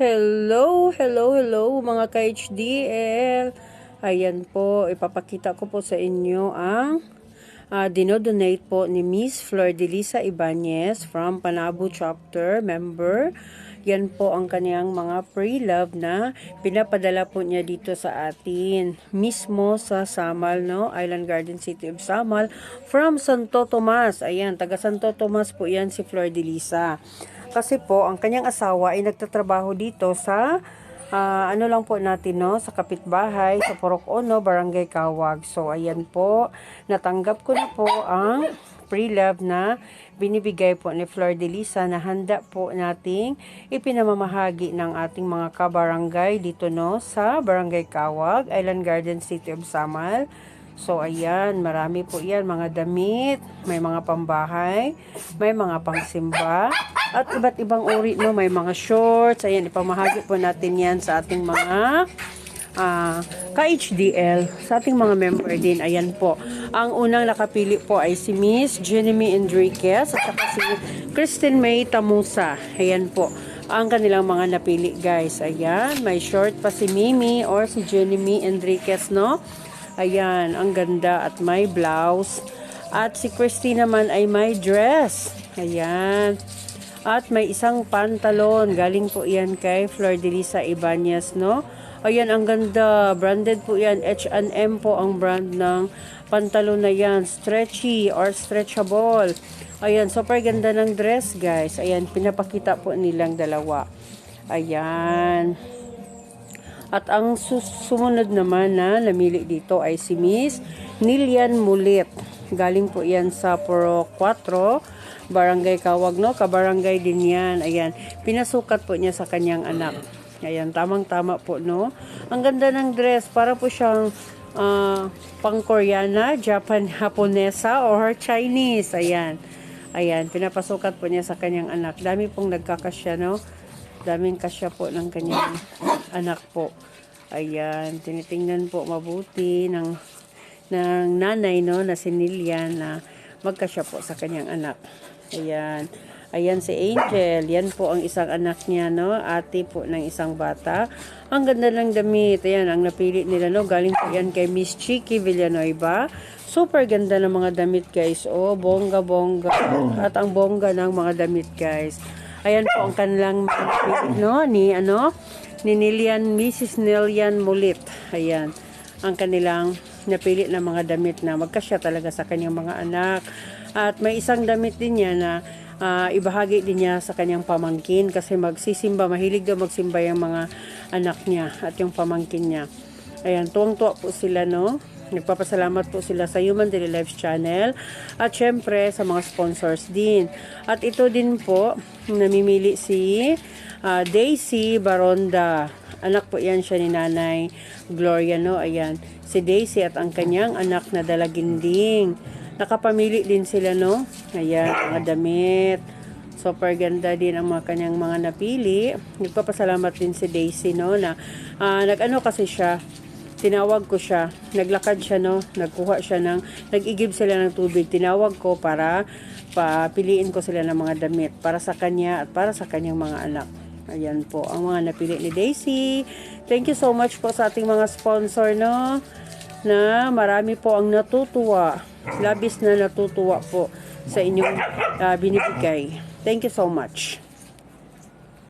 Hello, hello, hello mga ka-HDL. Ayan po, ipapakita ko po sa inyo ang uh, dinodonate po ni Miss Flor de Lisa Ibanez from Panabo Chapter member. Yan po ang kanyang mga pre-love na pinapadala po niya dito sa atin. Mismo sa Samal, no? Island Garden City of Samal from Santo Tomas. Ayan, taga Santo Tomas po yan si Flor de Lisa. Kasi po, ang kanyang asawa ay nagtatrabaho dito sa uh, ano lang po natin no sa kapitbahay sa Purok Ono, Barangay Kawag. So ayan po, natanggap ko na po ang pre-love na binibigay po ni Flor de Lisa na handa po nating ipinamamahagi ng ating mga kabarangay dito no sa Barangay Kawag, Island Garden City of Samal. So, ayan, marami po yan, mga damit, may mga pambahay, may mga pangsimba, at iba't ibang uri, no, may mga shorts, ayan, ipamahagi po natin yan sa ating mga uh, ka-HDL, sa ating mga member din, ayan po. Ang unang nakapili po ay si Miss Jenny Enriquez, at saka si Kristen May Tamusa, ayan po ang kanilang mga napili guys. Ayan, may short pa si Mimi or si Jenny Enriquez, no? Ayan, ang ganda at may blouse. At si Christy naman ay may dress. Ayan. At may isang pantalon. Galing po yan kay Flor de Lisa Ibanez, no? Ayan, ang ganda. Branded po yan. H&M po ang brand ng pantalon na yan. Stretchy or stretchable. Ayan, super ganda ng dress, guys. Ayan, pinapakita po nilang dalawa. Ayan. At ang sumunod naman na namili dito ay si Miss Nilian Mulit. Galing po yan sa Puro 4, Barangay Kawag, no? Kabarangay din yan. Ayan, pinasukat po niya sa kanyang anak. Ayan, tamang-tama po, no? Ang ganda ng dress. Para po siyang uh, pang-Koreana, Japan, Japonesa, or Chinese. Ayan. Ayan, pinapasukat po niya sa kanyang anak. Dami pong nagkakasya, no? Daming kasya po ng kanyang anak po. Ayan, tinitingnan po mabuti ng, ng nanay no, na si Nilian na magkasya po sa kanyang anak. Ayan. Ayan si Angel. Yan po ang isang anak niya, no? Ate po ng isang bata. Ang ganda ng damit. Ayan, ang napili nila, no? Galing po yan kay Miss Chiki Villanueva. Super ganda ng mga damit, guys. Oh, bongga-bongga. At ang bongga ng mga damit, guys. Ayan po ang kanilang no ni ano ni Nilian Mrs. Nilian Mulit. Ayan ang kanilang napili na mga damit na magkasya talaga sa kanyang mga anak. At may isang damit din niya na uh, ibahagi din niya sa kanyang pamangkin kasi magsisimba, mahilig daw magsimba yung mga anak niya at yung pamangkin niya. Ayan, tuwang-tuwa po sila, no? Nagpapasalamat po sila sa Human Daily Lives Channel at syempre sa mga sponsors din. At ito din po, namimili si uh, Daisy Baronda. Anak po yan siya ni Nanay Gloria, no? Ayan, si Daisy at ang kanyang anak na dalaginding. Nakapamili din sila, no? Ayan, mga damit. Super ganda din ang mga kanyang mga napili. Nagpapasalamat din si Daisy, no? Na uh, nag-ano kasi siya, tinawag ko siya, naglakad siya no, nagkuha siya ng, nag-igib sila ng tubig, tinawag ko para papiliin ko sila ng mga damit para sa kanya at para sa kanyang mga anak. Ayan po, ang mga napili ni Daisy. Thank you so much po sa ating mga sponsor, no? Na marami po ang natutuwa. Labis na natutuwa po sa inyong uh, binibigay. Thank you so much.